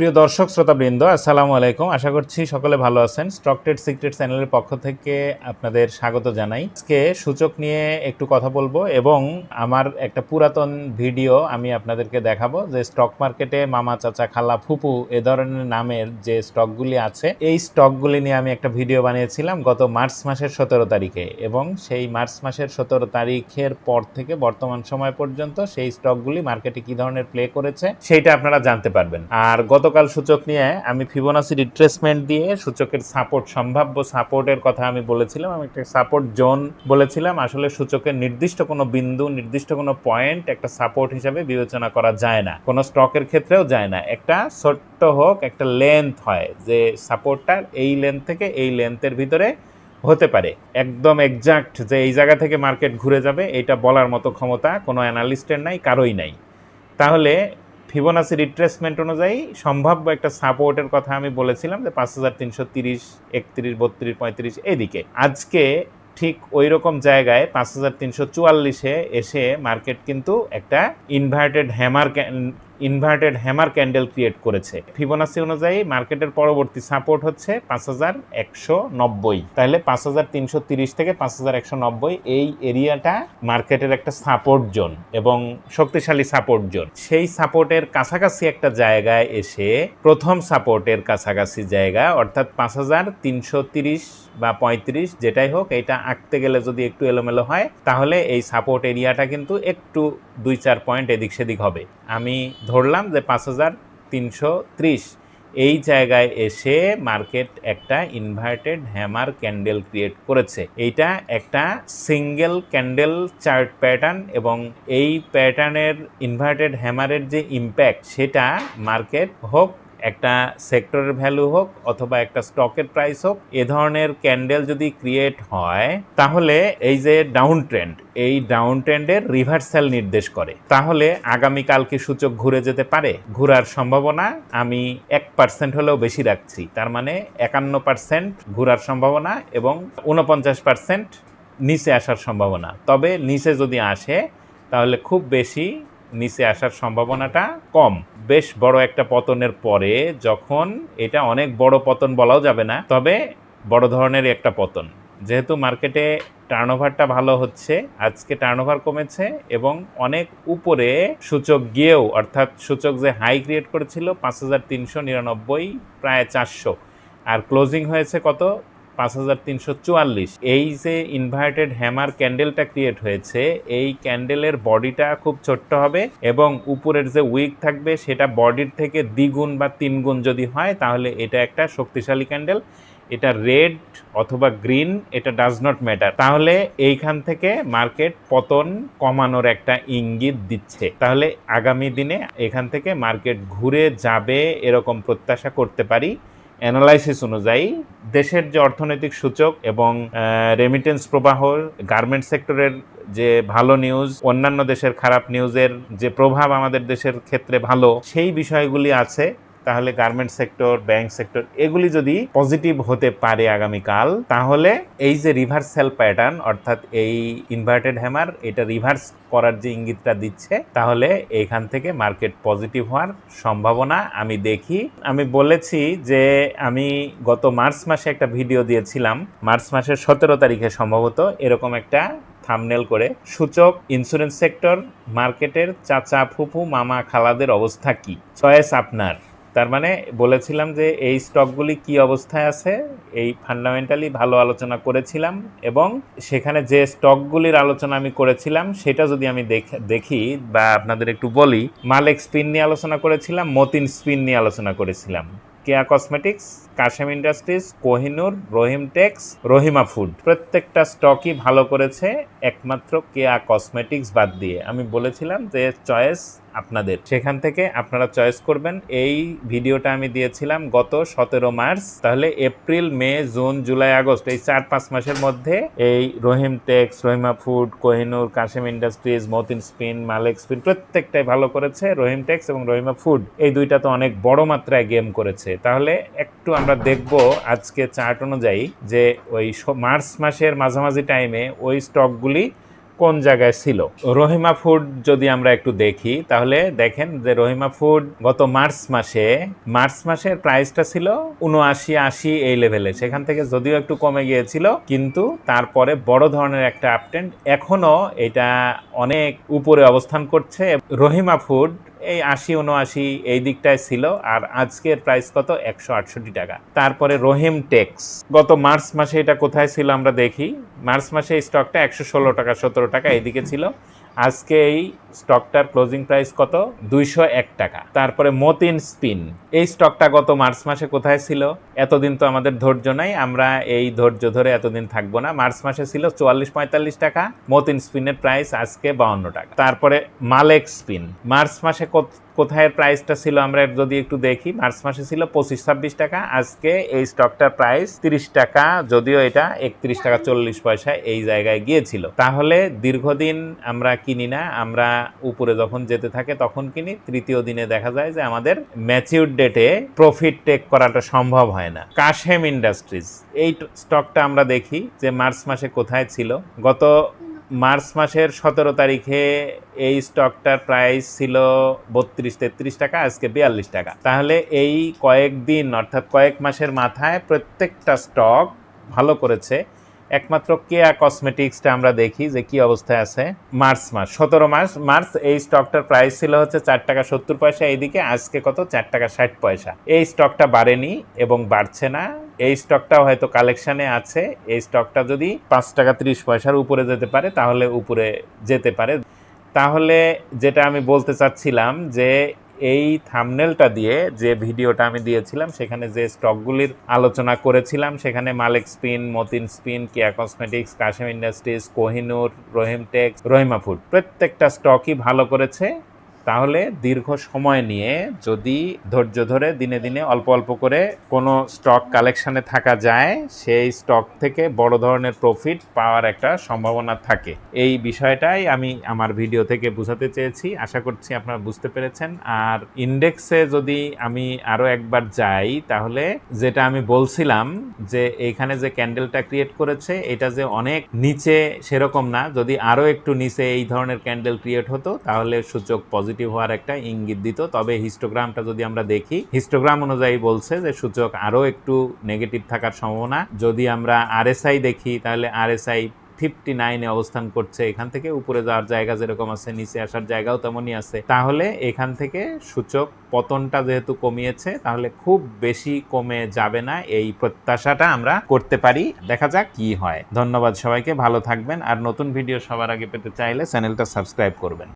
প্রিয় দর্শক, শ্রোতাবৃন্দ, আসসালামু আলাইকুম। আশা করছি সকলে ভালো আছেন। স্টক ট্রেড সিক্রেট চ্যানেলের পক্ষ থেকে আপনাদের স্বাগত জানাই। আজকে সূচক নিয়ে একটু কথা বলব এবং আমার একটা পুরাতন ভিডিও আমি আপনাদেরকে দেখাবো যে স্টক মার্কেটে মামা, চাচা, খালা, ফুপু এ ধরনের নামের যে স্টকগুলি আছে, এই স্টকগুলি নিয়ে আমি একটা ভিডিও বানিয়েছিলাম গত মার্চ মাসের সতেরো তারিখে এবং সেই মার্চ মাসের সতেরো তারিখের পর থেকে বর্তমান সময় পর্যন্ত সেই স্টকগুলি মার্কেটে কি ধরনের প্লে করেছে, সেইটা আপনারা জানতে পারবেন। আর গতকাল সূচক নিয়ে আমি ফিবোনাসি রিট্রেসমেন্ট দিয়ে সূচকের সাপোর্ট সম্ভাব্য সাপোর্টের কথা আমি বলেছিলাম, আমি একটা সাপোর্ট জোন বলেছিলাম। আসলে সূচকের নির্দিষ্ট কোনো বিন্দু, নির্দিষ্ট কোনো পয়েন্ট একটা সাপোর্ট হিসাবে বিবেচনা করা যায় না। কোনো স্টকের ক্ষেত্রেও যায় না। একটা ছোট্ট হোক, একটা লেন্থ হয় যে সাপোর্টটা এই লেন্থ থেকে এই লেন্থের ভিতরে হতে পারে। একদম এক্সাক্ট যে এই জায়গা থেকে মার্কেট ঘুরে যাবে, এটা বলার মতো ক্ষমতা কোনো অ্যানালিস্টের নাই, কারোই নাই। তাহলে ফিবোনাসি রিট্রেসমেন্ট অনুযায়ী সম্ভাব্য একটা সাপোর্টের কথা আমি বলেছিলাম যে পাঁচ হাজার তিনশো তিরিশ, একত্রিশ, বত্রিশ, পঁয়ত্রিশ এদিকে। আজকে ঠিক ওই রকম জায়গায় পাঁচ হাজার তিনশো চুয়াল্লিশে এসে মার্কেট কিন্তু একটা inverted hammer inverted hammer candle create করেছে। ফিবোনাসি অনুযায়ী মার্কেটের পরবর্তী সাপোর্ট হচ্ছে পাঁচ হাজার একশো নব্বই। তাহলে পাঁচ হাজার তিনশো তিরিশ থেকে পাঁচ হাজার একশো নব্বই এই এরিয়াটা মার্কেটের একটা সাপোর্ট জোন এবং শক্তিশালী সাপোর্ট জোন। সেই সাপোর্টের কাছাকাছি একটা জায়গায় এসে প্রথম সাপোর্টের কাছাকাছি জায়গা অর্থাৎ পাঁচ হাজার তিনশো তিরিশ বা পঁয়ত্রিশ যেটাই হোক, এটা আঁকতে গেলে যদি একটু এলোমেলো হয়, তাহলে এই সাপোর্ট এরিয়াটা কিন্তু একটু দুই চার পয়েন্ট এদিক সেদিক হবে। আমি ধরলাম যে পাঁচ হাজার তিনশো ত্রিশ। এই জায়গায় এসে মার্কেট একটা ইনভার্টেড হ্যামার ক্যান্ডেল ক্রিয়েট করেছে। এইটা একটা সিঙ্গেল ক্যান্ডেল চার্ট প্যাটার্ন এবং এই প্যাটার্নের ইনভার্টেড হ্যামারের যে ইম্প্যাক্ট সেটা মার্কেট হোক একটা সেক্টরের ভ্যালু হোক অথবা একটা স্টকের প্রাইস হোক, এ ধরনের ক্যান্ডেল যদি ক্রিয়েট হয়, তাহলে এই যে ডাউন ট্রেন্ড এই ডাউন ট্রেন্ডের রিভার্সাল নির্দেশ করে। তাহলে আগামীকাল কি সূচক ঘুরে যেতে পারে, ঘোরার সম্ভাবনা আমি এক পার্সেন্ট হলেও বেশি রাখছি। তার মানে একান্ন পার্সেন্ট ঘোরার সম্ভাবনা এবং উনপঞ্চাশ পার্সেন্ট নিচে আসার সম্ভাবনা। তবে নিচে যদি আসে, তাহলে খুব বেশি নিচে আসার সম্ভাবনাটা কম। বেশ বড় একটা পতনের পরে যখন এটা অনেক বড় পতন বলাও যাবে না, তবে বড় ধরনের একটা পতন। যেহেতু মার্কেটে টার্নওভারটা ভালো হচ্ছে, আজকে টার্নওভার কমেছে এবং অনেক উপরে সূচক গিয়েও, অর্থাৎ সূচক যে হাই ক্রিয়েট করেছিল পাঁচ হাজার তিনশো নিরানব্বই, প্রায় চারশো। আর ক্লোজিং হয়েছে কত? পাঁচ হাজার তিনশো চুয়াল্লিশ। এই যে ইনভার্টেড হ্যামার ক্যান্ডেলটা ক্রিয়েট হয়েছে, এই ক্যান্ডেলের বডিটা খুব ছোট্ট হবে এবং উপরের যে উইক থাকবে, সেটা বডির থেকে দ্বিগুণ বা তিনগুণ যদি হয়, তাহলে এটা একটা শক্তিশালী ক্যান্ডেল এটা রেড অথবা গ্রিন এটা ডাজ নট ম্যাটার তাহলে এইখান থেকে মার্কেট পতন কমানোর একটা ইঙ্গিত দিচ্ছে। তাহলে আগামী দিনে এখান থেকে মার্কেট ঘুরে যাবে এরকম প্রত্যাশা করতে পারি। অ্যানালাইসিস অনুযায়ী দেশের যে অর্থনৈতিক সূচক এবং রেমিটেন্স প্রবাহ গার্মেন্ট সেক্টরের যে ভালো নিউজ অন্যান্য দেশের খারাপ নিউজের যে প্রভাব আমাদের দেশের ক্ষেত্রে ভালো, সেই বিষয়গুলি আছে। তাহলে গার্মেন্ট সেক্টর ব্যাংক সেক্টর এগুলি যদি পজিটিভ হতে পারে আগামীকাল, তাহলে এই যে রিভার্সাল প্যাটার্ন অর্থাৎ এই ইনভার্টেড হ্যামার এটা রিভার্স করার যে ইঙ্গিতটা দিচ্ছে, তাহলে এখান থেকে মার্কেট পজিটিভ হওয়ার সম্ভাবনা আমি দেখি। আমি বলেছি যে আমি গত মার্চ মাসে একটা ভিডিও দিয়েছিলাম। মার্চ মাসের সতেরো তারিখে সম্ভবত এরকম একটা থামনেল করে, সূচক ইন্স্যুরেন্স সেক্টর মার্কেটের চাচা ফুফু, মামা, খালাদের অবস্থা কি? চয়েস আপনার। তার মানে বলেছিলাম যে এই স্টকগুলি কি অবস্থায় আছে, এই ফান্ডামেন্টালি ভালো আলোচনা করেছিলাম এবং সেখানে যে স্টকগুলির আলোচনা আমি করেছিলাম সেটা যদি আমি দেখি বা আপনাদের একটু বলি, মালেক স্পিন নিয়ে আলোচনা করেছিলাম, মতিন স্পিন নিয়ে আলোচনা করেছিলাম। Keya cosmetics, Kashem industries, Kohinoor, Rahim tex, Rahima food, প্রত্যেকটা স্টকই ভালো করেছে, একমাত্র কেয়া কসমেটিক্স বাদ দিয়ে। আমি বলেছিলাম যে চয়েস আপনাদের। সেখান থেকে আপনারা চয়েস করবেন। এই ভিডিওটা আমি দিয়েছিলাম গত সতেরো মার্চ। তাহলে April, May, June, July, August এই চার পাঁচ মাসের মধ্যে এই Rahim tex, Rahima food, Kohinoor, Kashem industries, Motin spin, Malek spin প্রত্যেকটাই ভালো করেছে রহিম টেক্স এবং রহিমা ফুড। এই দুইটা তো অনেক বড় মাত্রায় গেম করেছে। তাহলে একটু আমরা দেখব আজকে চার্ট অনুযায়ী যে ওই মার্চ মাসের মাঝামাঝি টাইমে ওই স্টকগুলি কোন জায়গায় ছিল? রহিমা ফুড যদি আমরা একটু দেখি, তাহলে দেখেন যে রহিমা ফুড গত মার্চ মাসে, মার্চ মাসের প্রাইসটা ছিল উনআশি, আশি এই লেভেলে সেখান থেকে যদিও একটু কমে গিয়েছিল, কিন্তু তারপরে বড় ধরনের একটা আপটেন্ড এখনও এটা অনেক উপরে অবস্থান করছে। রহিমা ফুড এই আশি উনআশি এই দিকটায় ছিল, আর আজকের প্রাইস কত? একশো আটষট্টি টাকা। তারপরে রহিম টেক্স। গত মার্চ মাসে এটা কোথায় ছিল আমরা দেখি। মার্চ মাসে এই স্টকটা একশো ষোলো টাকা, সতেরো টাকা এইদিকে ছিল। আজকে এই স্টকটার ক্লোজিং প্রাইস কত? দুইশো এক টাকা। তারপরে মতিন স্পিন। এই স্টকটা গত মার্চ মাসে কোথায় ছিল? এতদিন তো আমাদের ধৈর্য নাই, আমরা এই ধৈর্য ধরে এতদিন থাকব না। মার্চ মাসে ছিল চুয়াল্লিশ পঁয়তাল্লিশ টাকা, মতিন স্পিনের প্রাইস আজকে বাউন্ন টাকা। তারপরে মালেক স্পিন, মার্চ মাসে কোথায় প্রাইসটা ছিল আমরা যদি একটু দেখি, মার্চ মাসে ছিল পঁচিশ ছাব্বিশ টাকা, আজকে এই স্টকটার প্রাইস তিরিশ টাকা, যদিও এটা একত্রিশ টাকা চল্লিশ পয়সা এই জায়গায় গিয়েছিল। তাহলে দীর্ঘদিন আমরা কিনি না, আমরা উপরে যখন যেতে থাকে তখন কিনি, তৃতীয় দিনে দেখা যায় যে আমাদের ম্যাচিউর ডেটে প্রফিট টেক করাটা সম্ভব হয় না। কাশেম ইন্ডাস্ট্রিজ এই স্টকটা আমরা দেখি যে মার্চ মাসে কোথায় ছিল। গত মার্চ মাসের সতেরো তারিখে এই স্টকটার প্রাইস ছিল বত্রিশ, তেত্রিশ টাকা, আজকে বিয়াল্লিশ টাকা। তাহলে এই কয়েকদিন, অর্থাৎ কয়েক মাসের মাথায় প্রত্যেকটা স্টক ভালো করেছে। একমাত্র কেয়া কসমেটিক্সটা আমরা দেখি যে কি অবস্থায় আছে মার্চ মাস, সতেরো মাস, মার্চ, এই স্টকটার প্রাইস ছিল হচ্ছে চার টাকা সত্তর পয়সা, এইদিকে আজকে কত? চার টাকা ষাট পয়সা। এই স্টকটা বাড়েনি এবং বাড়ছে না। এই স্টকটাও হয়তো কালেকশনে আছে। এই স্টকটা যদি পাঁচ টাকা ত্রিশ পয়সার উপরে যেতে পারে, তাহলে উপরে যেতে পারে। তাহলে যেটা আমি বলতে চাচ্ছিলাম যে এই থামনেলটা দিয়ে যে ভিডিওটা আমি দিয়েছিলাম, সেখানে যে স্টকগুলির আলোচনা করেছিলাম, সেখানে Malik spin, Motin spin, Keya cosmetics, Kashem industries, Kohinoor, Rahim tex, Rahima food, প্রত্যেকটা স্টকই ভালো করেছে। তাহলে দীর্ঘ সময় নিয়ে যদি ধৈর্য ধরে দিনে দিনে অল্প অল্প করে কোনো স্টক কালেকশানে থাকা যায়, সেই স্টক থেকে বড় ধরনের প্রফিট পাওয়ার একটা সম্ভাবনা থাকে। এই বিষয়টাই আমি আমার ভিডিও থেকে বোঝাতে চেয়েছি। আশা করছি আপনারা বুঝতে পেরেছেন। আর ইন্ডেক্সে যদি আমি আরও একবার যাই, তাহলে যেটা আমি বলছিলাম যে এইখানে যে ক্যান্ডেলটা ক্রিয়েট করেছে, এটা যে অনেক নিচে সেরকম না। যদি আরও একটু নিচে এই ধরনের ক্যান্ডেল ক্রিয়েট হতো, তাহলে সূচক পজিটিভ হওয়ার একটা ইঙ্গিত দিত। তবে হিস্টোগ্রামটা যদি আমরা দেখি হিস্টোগ্রাম অনুযায়ী বলছে যে সূচক আরও একটু নেগেটিভ থাকার সম্ভাবনা। যদি আমরা আরএসআই দেখি, তাহলে আরএসআই ফিফটি নাইনে অবস্থান করছে। এখান থেকে উপরে যাওয়ার জায়গা যেরকম আছে, নিচে আসার জায়গাও তেমনই আছে। তাহলে এখান থেকে সূচক পতনটা যেহেতু কমিয়েছে, তাহলে খুব বেশি কমে যাবে না এই প্রত্যাশাটা আমরা করতে পারি। দেখা যাক কি হয়। ধন্যবাদ সবাইকে, ভালো থাকবেন। আর নতুন ভিডিও সবার আগে পেতে চাইলে চ্যানেলটা সাবস্ক্রাইব করবেন।